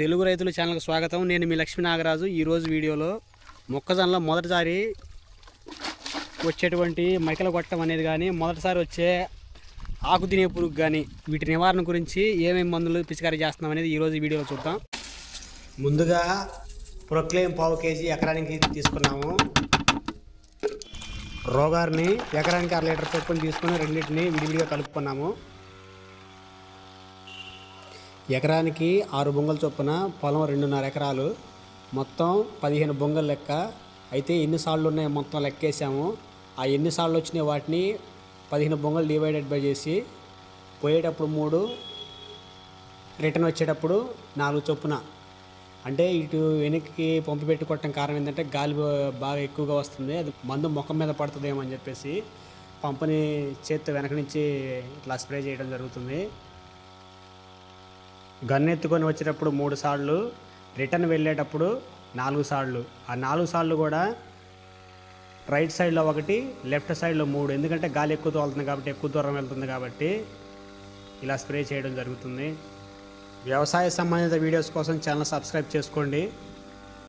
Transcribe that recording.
తెలుగు రైతుల ఛానల్కి స్వాగతం. నేను మీ లక్ష్మీ నాగరాజు. ఈరోజు వీడియోలో మొక్కజొన్నలో మొదటిసారి వచ్చేటువంటి మైకల కొట్టడం అనేది కానీ మొదటిసారి వచ్చే ఆకు తినే పురుగు కానీ వీటి నివారణ గురించి ఏమేమి మందులు పిచికారీ చేస్తున్నాం అనేది ఈరోజు వీడియోలో చూద్దాం. ముందుగా ప్రొక్లేమ్ పావు కేజీ ఎకరానికి తీసుకున్నాము. రోగారిని ఎకరానికి అర లీటర్ చొప్పున తీసుకొని రెండింటిని విడివిడిగా కలుపుకున్నాము. ఎకరానికి ఆరు బొంగల చొప్పున పొలం రెండున్నర ఎకరాలు. మొత్తం పదిహేను బొంగల లెక్క. అయితే ఎన్ని సార్లు ఉన్నాయో మొత్తం లెక్కేసాము. ఆ ఎన్ని సార్లు వచ్చినాయి వాటిని పదిహేను బొంగలు డివైడెడ్ బై చేసి పోయేటప్పుడు మూడు రిటర్న్ వచ్చేటప్పుడు నాలుగు చొప్పున. అంటే ఇటు వెనక్కి పంపు పెట్టుకోవటం కారణం ఏంటంటే గాలి బాగా ఎక్కువగా వస్తుంది. అది మందు ముఖం మీద పడుతుందేమో అని చెప్పేసి పంపుని చేత్తో వెనక నుంచి ఇట్లా స్ప్రే చేయడం జరుగుతుంది. గన్ ఎత్తుకొని వచ్చేటప్పుడు మూడు సార్లు రిటర్న్ వెళ్ళేటప్పుడు నాలుగు సార్లు. ఆ నాలుగు సార్లు కూడా రైట్ సైడ్లో ఒకటి లెఫ్ట్ సైడ్లో మూడు. ఎందుకంటే గాలి ఎక్కువ తోలుతుంది కాబట్టి ఎక్కువ దూరం వెళ్తుంది కాబట్టి ఇలా స్ప్రే చేయడం జరుగుతుంది. వ్యవసాయ సంబంధిత వీడియోస్ కోసం ఛానల్ సబ్స్క్రైబ్ చేసుకోండి.